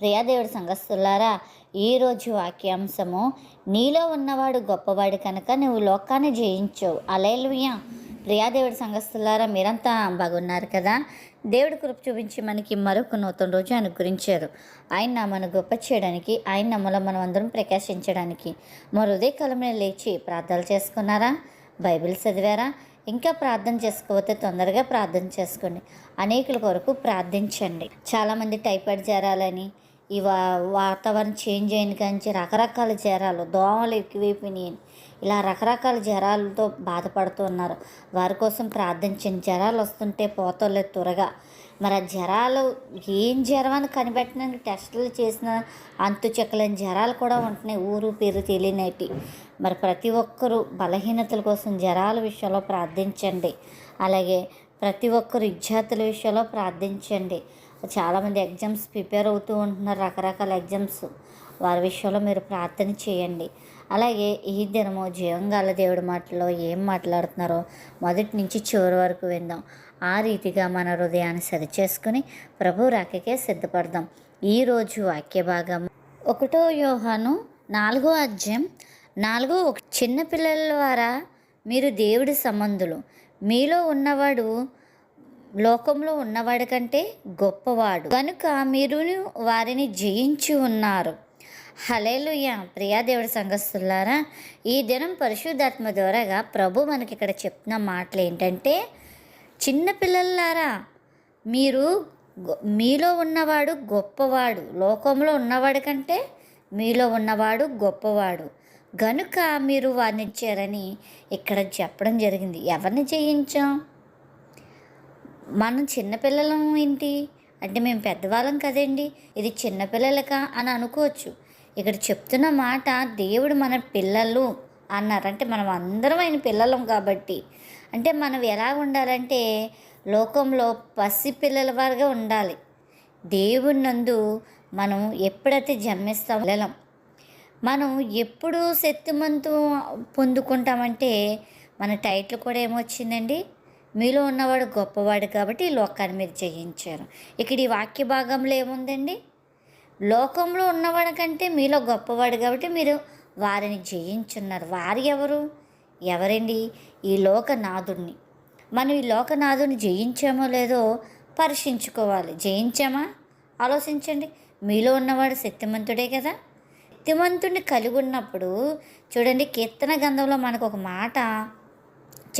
ప్రియాదేవుడు సంగస్తులారా ఈరోజు వాక్యాంశము నీలో ఉన్నవాడు గొప్పవాడు కనుక నువ్వు లోకాన్ని జయించవు. అలేలుయ్యా. ప్రియాదేవుడి సంఘస్థులారా మీరంతా బాగున్నారు కదా? దేవుడి కృప చూపించి మనకి మరొక నూతన రోజు అనుగ్రహించారు. ఆయన మన గొప్ప చేయడానికి ఆయన నమ్మలో మనం అందరం ప్రకాశించడానికి. మరో ఉదయ కాలంలో లేచి ప్రార్థనలు చేసుకున్నారా? బైబిల్ చదివారా? ఇంకా ప్రార్థన చేసుకోకపోతే తొందరగా ప్రార్థన చేసుకోండి. అనేకుల కొరకు ప్రార్థించండి. చాలామంది టైఫాయిడ్ జ్వరాలని ఈ వా వాతావరణం చేంజ్ అయిన కాంచి రకరకాల జ్వరాలు దోమలు ఎక్కువైపోయినాయి ఇలా రకరకాల జ్వరాలతో బాధపడుతున్నారు వారి కోసం ప్రార్థించండి జ్వరాలు వస్తుంటే పోతలేదు త్వరగా. మరి ఆ జ్వరాలు ఏం జ్వరం అని కనిపెట్టడానికి టెస్టులు చేసిన అంతు చెక్కలేని జ్వరాలు కూడా ఉంటున్నాయి. ఊరు పేరు తెలియనటి మరి ప్రతి ఒక్కరూ బలహీనతల కోసం జ్వరాల విషయంలో ప్రార్థించండి. అలాగే ప్రతి ఒక్కరు విద్యార్థుల విషయంలో ప్రార్థించండి. చాలామంది ఎగ్జామ్స్ ప్రిపేర్ అవుతూ ఉంటున్నారు రకరకాల ఎగ్జామ్స్. వారి విషయంలో మీరు ప్రార్థన చేయండి. అలాగే ఈ దినము జీవంగాల దేవుడి మాటలో ఏం మాట్లాడుతున్నారో మొదటి నుంచి చివరి వరకు విందాం. ఆ రీతిగా మన హృదయాన్ని సరిచేసుకుని ప్రభు రాకకే సిద్ధపడదాం. ఈరోజు వాక్య భాగం ఒకటో యోహాను నాలుగో అధ్యాయం నాలుగో ఒక చిన్నపిల్లల ద్వారా మీరు దేవుడి సంబంధులు. మీలో ఉన్నవాడు లోకంలో ఉన్నవాడి కంటే గొప్పవాడు. కనుక మీరు వారిని జయించి ఉన్నారు. హలేలుయ ప్రియాదేవుడి సంఘస్థులారా ఈ దినం పరిశుద్ధాత్మ ద్వారాగా ప్రభు మనకి ఇక్కడ చెప్తున్న మాటలు ఏంటంటే చిన్నపిల్లలారా మీరు మీలో ఉన్నవాడు గొప్పవాడు. లోకంలో ఉన్నవాడి కంటే మీలో ఉన్నవాడు గొప్పవాడు. గనుక మీరు వారిని ఇచ్చారని ఇక్కడ చెప్పడం జరిగింది. ఎవరిని జయించాం? మనం చిన్నపిల్లలం ఏంటి? అంటే మేము పెద్దవాళ్ళం కదండి. ఇది చిన్నపిల్లలక అని అనుకోవచ్చు. ఇక్కడ చెప్తున్న మాట దేవుడు మన పిల్లలు అన్నారు. అంటే మనం అందరం ఆయన పిల్లలం కాబట్టి. అంటే మనం ఎలా ఉండాలంటే లోకంలో పసి పిల్లల వారుగా ఉండాలి. దేవుడి నందు మనం ఎప్పుడైతే జన్మిస్తాం పిల్లలం. మనం ఎప్పుడు శక్తిమంతు పొందుకుంటామంటే మన టైటిల్ కూడా ఏమొచ్చిందండి? మీలో ఉన్నవాడు గొప్పవాడు కాబట్టి ఈ లోకాన్ని మీరు జయించారు. ఇక్కడ ఈ వాక్య భాగంలో ఏముందండి? లోకంలో ఉన్నవాడి కంటే మీలో గొప్పవాడు కాబట్టి మీరు వారిని జయించున్నారు. వారు ఎవరు? ఎవరండి? ఈ లోకనాథుడిని మనం ఈ లోకనాథుని జయించామో లేదో పరీక్షించుకోవాలి. జయించామా? ఆలోచించండి. మీలో ఉన్నవాడు శక్తిమంతుడే కదా. శక్తిమంతుడిని కలిగి ఉన్నప్పుడు చూడండి కీర్తన గంధంలో మనకు ఒక మాట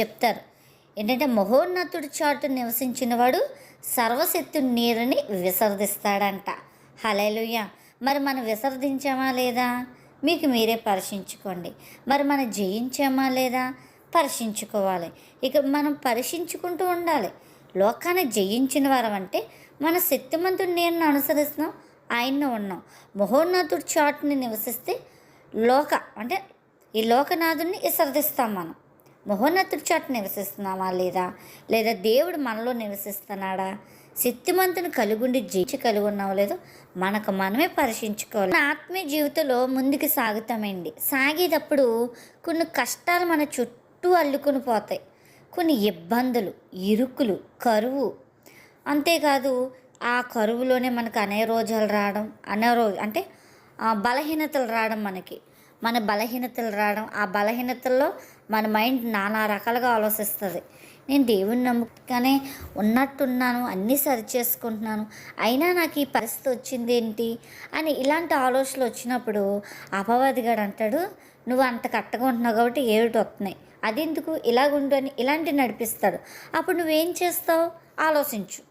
చెప్తారు. ఏంటంటే మహోన్నతుడి చాటు నివసించినవాడు సర్వశక్తుని నీరుని విసర్దిస్తాడంట హలేలుయ్య మరి మనం విసర్దించామా లేదా? మీకు మీరే పరీక్షించుకోండి. మరి మనం జయించామా లేదా? పరీక్షించుకోవాలి. ఇక మనం పరీక్షించుకుంటూ ఉండాలి. లోకాన్ని జయించిన వారం అంటే మన శక్తిమంతుడు నేను అనుసరిస్తున్నాం ఆయన్ను ఉన్నాం. మహోన్నతుడి చాటుని నివసిస్తే లోక అంటే ఈ లోకనాథుడిని విసర్దిస్తాం మనం. మహోన్నతుడి చోట నివసిస్తున్నామా లేదా? లేదా దేవుడు మనలో నివసిస్తున్నాడా? శక్తిమంతుని కలుగుండి జీచి కలిగి ఉన్నావు లేదో మనకు మనమే పరీక్షించుకోవాలి. మన ఆత్మీయ జీవితంలో ముందుకు సాగుతామండి. సాగేటప్పుడు కొన్ని కష్టాలు మన చుట్టూ అల్లుకొని పోతాయి. కొన్ని ఇబ్బందులు ఇరుకులు కరువు. అంతేకాదు ఆ కరువులోనే మనకు రోజులు రావడం అనారోగ్య అంటే బలహీనతలు రావడం మనకి. మన బలహీనతలు రావడం ఆ బలహీనతల్లో మన మైండ్ నానా రకాలుగా ఆలోచిస్తుంది. నేను దేవుని నమ్ముకనే ఉన్నట్టున్నాను అన్నీ సరి చేసుకుంటున్నాను. అయినా నాకు ఈ పరిస్థితి వచ్చింది ఏంటి అని ఇలాంటి ఆలోచనలు వచ్చినప్పుడు అపవాదిగాడు అంటాడు నువ్వు అంత కట్టకుంటున్నావు కాబట్టి ఏమిటి వస్తున్నాయి అదెందుకు? ఇలాగుండు అని ఇలాంటివి నడిపిస్తాడు. అప్పుడు నువ్వేం చేస్తావు? ఆలోచించు.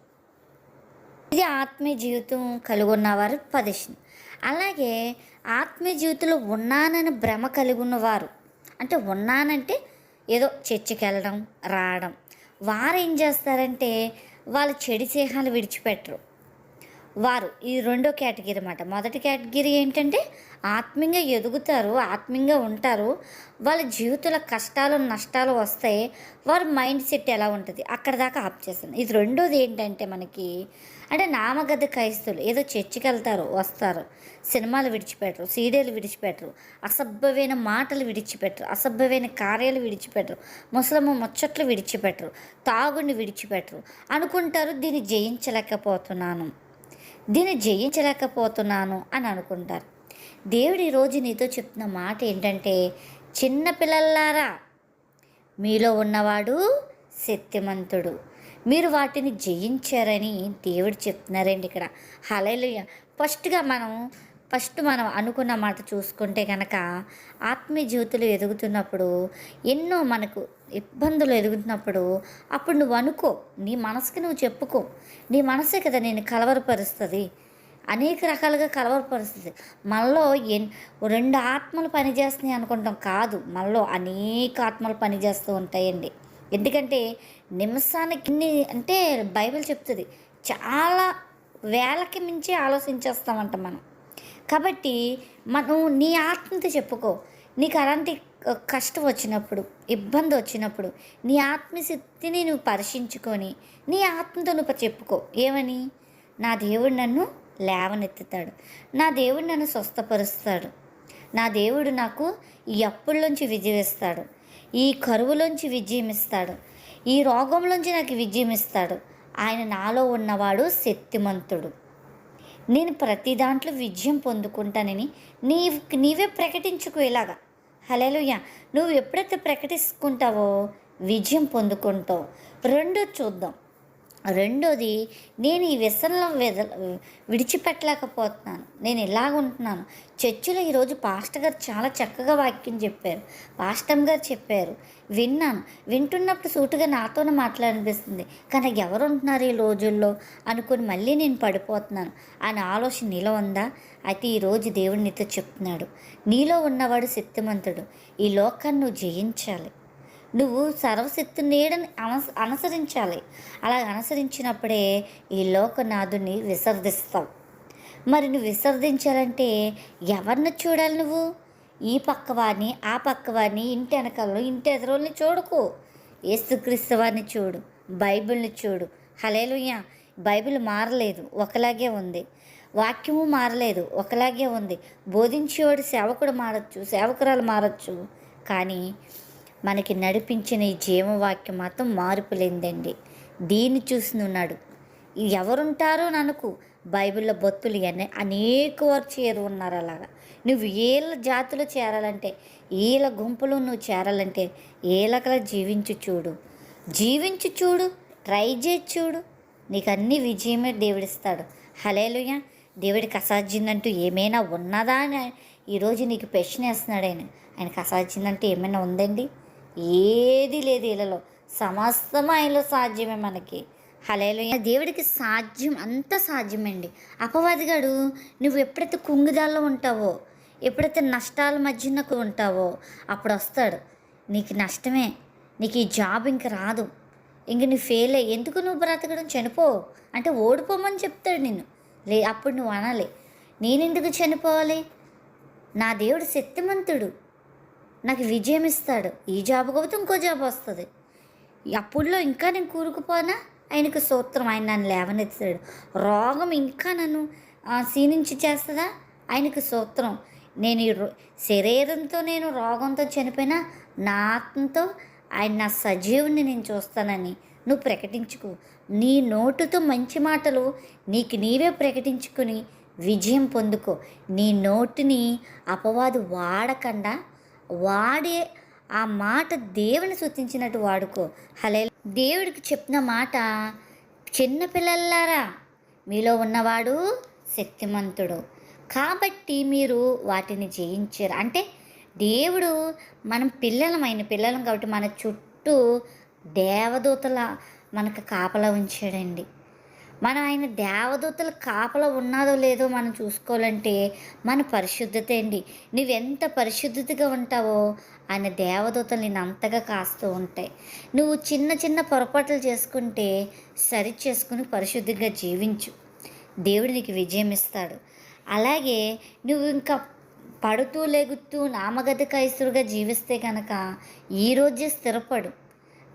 ఇది ఆత్మీయ జీవితం కలిగి ఉన్నవారు పదిషన్ అలాగే ఆత్మజీవితంలో ఉన్నానని భ్రమ కలిగి ఉన్నవారు అంటే ఉన్నానంటే ఏదో చర్చికి వెళ్ళడం రావడం. వారు ఏం చేస్తారంటే వాళ్ళ చెడు స్నేహాలు విడిచిపెట్టరు. వారు ఈ రెండో కేటగిరీ అన్నమాట. మొదటి కేటగిరీ ఏంటంటే ఆత్మీయంగా ఎదుగుతారు ఆత్మీయంగా ఉంటారు. వాళ్ళ జీవితంలో కష్టాలు నష్టాలు వస్తాయి వారి మైండ్ సెట్ ఎలా ఉంటుంది? అక్కడ దాకా ఆప్ చేస్తుంది ఇది రెండోది ఏంటంటే మనకి అంటే నామగద్ద క్రైస్తులు ఏదో చర్చికి వెళ్తారు వస్తారు. సినిమాలు విడిచిపెట్టరు సీరియల్ విడిచిపెట్టరు అసభ్యమైన మాటలు విడిచిపెట్టరు అసభ్యమైన కార్యాలు విడిచిపెట్టరు ముసలమ్మ ముచ్చట్లు విడిచిపెట్టరు తాగుని విడిచిపెట్టరు అనుకుంటారు. దీన్ని జయించలేకపోతున్నాను. దీన్ని జయించలేకపోతున్నాను అని అనుకుంటారు. దేవుడు ఈరోజు నీతో చెప్తున్న మాట ఏంటంటే చిన్న పిల్లల్లారా మీలో ఉన్నవాడు శక్తిమంతుడు మీరు వాటిని జయించారని దేవుడు చెప్తున్నారండి ఇక్కడ. హలలుయ ఫస్ట్గా మనం ఫస్ట్ మనం అనుకున్న మాట చూసుకుంటే కనుక ఆత్మీయ జీవితంలో ఎదుగుతున్నప్పుడు ఎన్నో మనకు ఇబ్బందులు ఎదుగుతున్నప్పుడు అప్పుడు నువ్వు అనుకో నీ మనసుకి నువ్వు చెప్పుకో. నీ మనసే కదా నేను కలవరపరుస్తుంది. అనేక రకాలుగా కలవరపరుస్తుంది. మనలో ఎన్ రెండు ఆత్మలు పనిచేస్తున్నాయి అనుకుంటాం కాదు. మనలో అనేక ఆత్మలు పనిచేస్తూ ఉంటాయండి. ఎందుకంటే నిమిషానికి అంటే బైబిల్ చెప్తుంది చాలా వేలకి మించి ఆలోచించేస్తామంట మనం. కాబట్టి మనం నీ ఆత్మతో చెప్పుకో. నీకు అలాంటి కష్టం వచ్చినప్పుడు ఇబ్బంది వచ్చినప్పుడు నీ ఆత్మశక్తిని నువ్వు పరీక్షించుకొని నీ ఆత్మతో నువ్వు చెప్పుకో. ఏమని? నా దేవుడు నన్ను లేవనెత్తుతాడు. నా దేవుడు నన్ను స్వస్థపరుస్తాడు. నా దేవుడు నాకు ఈ అప్పుల్లోంచి విజయం ఇస్తాడు ఈ కరువులోంచి విజయం ఇస్తాడు ఈ రోగంలోంచి నాకు విజయం ఇస్తాడు ఆయన నాలో ఉన్నవాడు శక్తిమంతుడు. నేను ప్రతి దాంట్లో విజయం పొందుకుంటానని నీ నీవే ప్రకటించుకో ఇలాగా. హలేలుయ్య నువ్వు ఎప్పుడైతే ప్రకటించుకుంటావో విజయం పొందుకుంటావు. రెండో చూద్దాం. రెండోది నేను ఈ వ్యసనం విద విడిచిపెట్టలేకపోతున్నాను. నేను ఇలాగ ఉంటున్నాను. చర్చిలో ఈరోజు పాస్టర్ గారు చాలా చక్కగా వాక్యం చెప్పారు. పాస్టమ్ గారు చెప్పారు విన్నాను. వింటున్నప్పుడు సూటుగా నాతోనే మాట్లాడనిపిస్తుంది. కానీ ఎవరు ఉంటున్నారు ఈ రోజుల్లో? అనుకుని మళ్ళీ నేను పడిపోతున్నాను. అని ఆలోచన నీలో ఉందా? అయితే ఈరోజు దేవుడు నీతో చెప్తున్నాడు. నీలో ఉన్నవాడు శక్తిమంతుడు. ఈ లోకాన్ని నువ్వు జయించాలి. నువ్వు సర్వశక్తి నీడని అనస అనుసరించాలి. అలా అనుసరించినప్పుడే ఈ లోకనాథుని విసర్దిస్తావు మరి నువ్వు విసర్జించాలంటే ఎవరిని చూడాలి నువ్వు? ఈ పక్కవాడిని ఆ పక్కవాడిని ఇంటి వెనకాలను ఇంటి ఎదురుల్ని చూడకు. ఏసుక్రీస్తు వారిని చూడు బైబిల్ని చూడు. హలేలుయ్య బైబిల్ మారలేదు ఒకలాగే ఉంది. వాక్యము మారలేదు ఒకలాగే ఉంది. బోధించేవాడు సేవకుడు మారచ్చు సేవకురాలు మారచ్చు. కానీ మనకి నడిపించిన ఈ జీవవాక్యం మాత్రం మార్పు లేదండి దీన్ని చూస్తున్నాడు ఎవరుంటారో ననుకు బైబిల్లో బొత్తులు అనే అనేక వారు చేరు ఉన్నారు అలాగా. నువ్వు ఏళ్ళ జాతులు చేరాలంటే ఏళ్ళ గుంపులో నువ్వు చేరాలంటే ఏళ్ళకలా జీవించు చూడు. జీవించి చూడు ట్రై చేసి చూడు. నీకు అన్ని విజయమే దేవుడిస్తాడు. హలేలుయ దేవుడికి అసాధ్యందంటూ ఏమైనా ఉన్నదా అని ఈరోజు నీకు ప్రశ్న వేస్తున్నాడు ఆయన. ఆయనకు అసాధ్యందంటూ ఏమైనా ఉందండి? ఏది లేదు ఇళ్ళలో. సమస్తం ఆయనలో సాధ్యమే మనకి. హలేలు దేవుడికి సాధ్యం అంత సాధ్యమండి. అపవాదిగాడు నువ్వు ఎప్పుడైతే కుంగుదాల్లో ఉంటావో ఎప్పుడైతే నష్టాల నాకు ఉంటావో అప్పుడు వస్తాడు నీకు నష్టమే. నీకు ఈ జాబ్ ఇంక రాదు. ఇంక నువ్వు ఫెయిల్ అయ్యి ఎందుకు నువ్వు బ్రతకడం? చనిపో. అంటే ఓడిపోమని చెప్తాడు నిన్ను. లే అప్పుడు నువ్వు అనాలి. నేనెందుకు చనిపోవాలి? నా దేవుడు శక్తిమంతుడు. నాకు విజయం ఇస్తాడు. ఈ జాబ్ కాబట్టి ఇంకో జాబ్ వస్తుంది. అప్పుల్లో ఇంకా నేను కూరుకుపోనా? ఆయనకు సూత్రం ఆయన నన్ను లేవనెత్తాడు రోగం ఇంకా నన్ను క్షీణించి చేస్తుందా? ఆయనకు సూత్రం నేను ఈ రో- శరీరంతో నేను రోగంతో చనిపోయినా నా ఆత్మతో ఆయన నా సజీవుని నేను చూస్తానని నువ్వు ప్రకటించుకో. నీ నోటుతో మంచి మాటలు నీకు నీవే ప్రకటించుకుని విజయం పొందుకో. నీ నోటిని అపవాదు వాడకుండా వాడే ఆ మాట దేవుని సూచించినట్టు వాడుకో. హలే దేవుడికి చెప్పిన మాట చిన్నపిల్లలారా మీలో ఉన్నవాడు శక్తిమంతుడు. కాబట్టి మీరు వాటిని జయించారు. అంటే దేవుడు మనం పిల్లలమైన పిల్లలం కాబట్టి మన చుట్టూ దేవదూతల మనకు కాపలా ఉంచాడండి. మనం ఆయన దేవదూతల కాపలా ఉన్నాదో లేదో మనం చూసుకోవాలంటే మన పరిశుద్ధత అండి నువ్వెంత పరిశుద్ధతగా ఉంటావో ఆయన దేవదూతలు నేను అంతగా కాస్తూ ఉంటాయి. నువ్వు చిన్న చిన్న పొరపాట్లు చేసుకుంటే సరి చేసుకుని పరిశుద్ధిగా జీవించు. దేవుడు నీకు విజయం ఇస్తాడు. అలాగే నువ్వు ఇంకా పడుతూ లెగుతూ నామగత కైస్తులుగా జీవిస్తే కనుక ఈరోజే స్థిరపడు.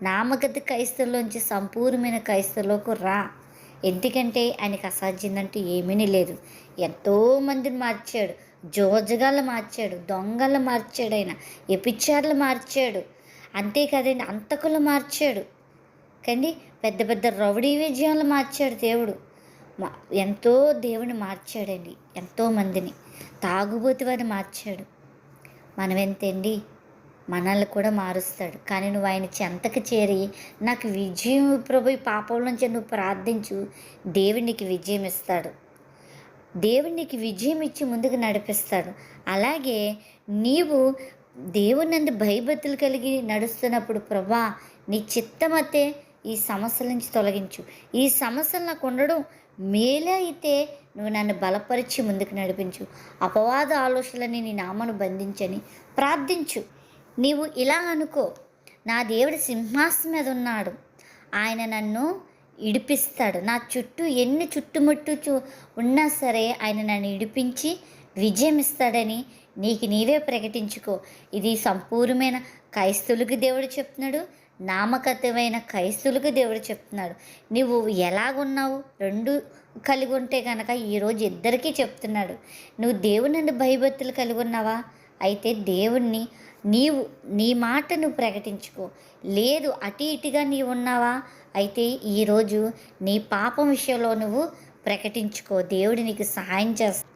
నామగత కైస్తుల్లోంచి సంపూర్ణమైన కైస్తుల్లోకి రా. ఎందుకంటే ఆయనకు అసాధ్యందంటూ ఏమీ లేదు. ఎంతోమందిని మార్చాడు. జోజగాళ్ళు మార్చాడు. దొంగలు మార్చాడు ఆయన. ఎపిచ్చార్లు మార్చాడు. అంతే కదండి. అంతకులు మార్చాడు. కండి పెద్ద పెద్ద రౌడీ విజయాలు మార్చాడు దేవుడు. మా ఎంతో దేవుని మార్చాడండి. ఎంతో మందిని. తాగుబోతు వారిని మార్చాడు. మనం ఎంతండి మనల్ని కూడా మారుస్తాడు. కానీ నువ్వు ఆయన చెంతకు చేరి నాకు విజయం ప్రభు ఈ పాపం నుంచి నువ్వు ప్రార్థించు దేవుడు నీకు విజయం ఇస్తాడు. దేవుడు నీకు విజయం ఇచ్చి ముందుకు నడిపిస్తాడు. అలాగే నీవు దేవునందు భయభక్తులు కలిగి నడుస్తున్నప్పుడు ప్రభా నీ చిత్తమతే ఈ సమస్యల నుంచి తొలగించు. ఈ సమస్యలు నాకు ఉండడం మేలే అయితే నువ్వు నన్ను బలపరిచి ముందుకు నడిపించు. అపవాద ఆలోచనలని నీ నామను బంధించని ప్రార్థించు. నీవు ఇలా అనుకో నా దేవుడు సింహాసనం మీద ఉన్నాడు. ఆయన నన్ను ఇడిపిస్తాడు. నా చుట్టూ ఎన్ని చుట్టుముట్టు చూ ఉన్నా సరే ఆయన నన్ను ఇడిపించి విజయం ఇస్తాడని నీకు నీవే ప్రకటించుకో. ఇది సంపూర్ణమైన క్రైస్తులకు దేవుడు చెప్తున్నాడు. నామకతమైన క్రైస్తులకు దేవుడు చెప్తున్నాడు. నువ్వు ఎలాగున్నావు? రెండు కలిగి ఉంటే కనుక ఈరోజు ఇద్దరికీ చెప్తున్నాడు. నువ్వు దేవుని భయభక్తులు కలిగి ఉన్నావా? అయితే దేవుణ్ణి నీవు నీ మాట నువ్వు ప్రకటించుకో. లేదు అటు ఇటుగా నీవు ఉన్నావా? అయితే ఈరోజు నీ పాపం విషయంలో నువ్వు ప్రకటించుకో. దేవుడు నీకు సహాయం చేస్తా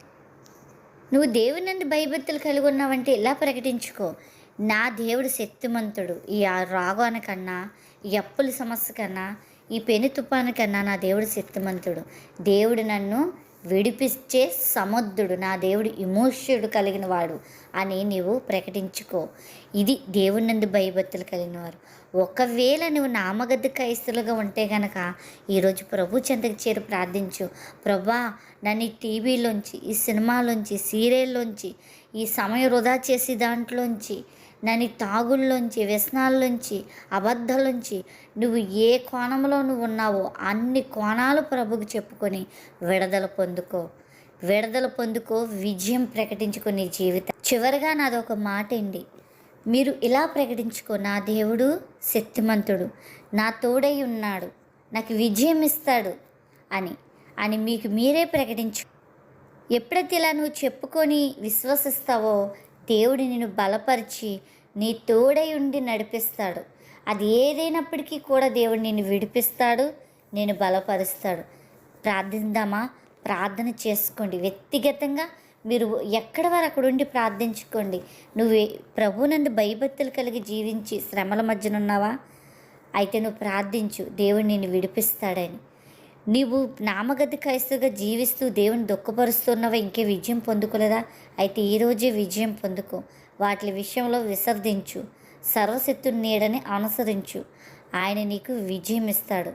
నువ్వు దేవుని నుండి భయభక్తులు కలిగి ఉన్నావంటే ఇలా ప్రకటించుకో? నా దేవుడు శక్తిమంతుడు. ఈ ఆ రాగానికన్నా ఈ అప్పుల సమస్య కన్నా ఈ పెను తుపానికన్నా నా దేవుడు శక్తిమంతుడు. దేవుడు నన్ను విడిపించే సముద్రుడు నా దేవుడు ఇమోషుడు కలిగిన వాడు అని నీవు ప్రకటించుకో. ఇది దేవుని నుండి భయభక్తులు కలిగిన వారు ఒకవేళ నువ్వు నామగద్ద క్రైస్తులుగా ఉంటే గనక ఈరోజు ప్రభు చెంతకు చేరి ప్రార్థించు. ప్రభా నన్ను ఈ టీవీలోంచి ఈ సినిమాలోంచి సీరియల్లోంచి ఈ సమయం వృధా చేసి దాంట్లోంచి నన్ను తాగుల్లోంచి వ్యసనాల్లోంచి అబద్ధాలోంచి నువ్వు ఏ కోణంలో నువ్వు ఉన్నావో అన్ని కోణాలు ప్రభుకు చెప్పుకొని విడుదల పొందుకో. విడుదల పొందుకో విజయం ప్రకటించుకో నీ జీవితం. చివరిగా నాది ఒక మాట అండి. మీరు ఇలా ప్రకటించుకో నా దేవుడు శక్తిమంతుడు నా తోడై ఉన్నాడు నాకు విజయం ఇస్తాడు అని అని మీకు మీరే ప్రకటించు. ఎప్పుడైతే ఇలా నువ్వు చెప్పుకొని విశ్వసిస్తావో దేవుడు నిన్ను బలపరిచి నీ తోడై ఉండి నడిపిస్తాడు. అది ఏదైనప్పటికీ కూడా దేవుడు నిన్ను విడిపిస్తాడు నేను బలపరుస్తాడు. ప్రార్థిందామా ప్రార్థన చేసుకోండి. వ్యక్తిగతంగా మీరు ఎక్కడ వారు అక్కడ ఉండి ప్రార్థించుకోండి. నువ్వు ప్రభు నందు భయభక్తులు కలిగి జీవించి శ్రమల మధ్యన ఉన్నావా అయితే నువ్వు ప్రార్థించు. దేవుడు నిన్ను విడిపిస్తాడని. నీవు నామగతి క్రైస్తుగా జీవిస్తూ దేవుని దుఃఖపరుస్తున్నవ? ఇంకే విజయం పొందుకోలేదా? అయితే ఈరోజే విజయం పొందుకో. వాటి విషయంలో విసర్జించు. సర్వశక్తు నీడని అనుసరించు. ఆయన నీకు విజయం ఇస్తాడు.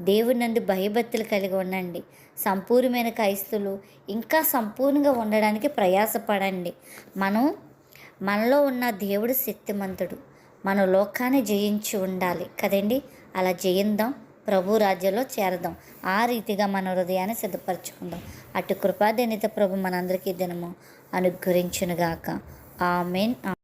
దేవుని నందు భయభక్తులు కలిగి ఉండండి. సంపూర్ణమైన క్రైస్తులు ఇంకా సంపూర్ణంగా ఉండడానికి ప్రయాసపడండి. మనం మనలో ఉన్న దేవుడు శక్తిమంతుడు. మన లోకాన్ని జయించి ఉండాలి. కదండి? అలా జయిందాం. ప్రభు రాజ్యంలో చేరదాం. ఆ రీతిగా మన హృదయాన్ని సిద్ధపరచుకుందాం. అటు కృపాదనిత ప్రభు మనందరికీ దినము అనుగ్రహించునుగాక. ఆమెన్.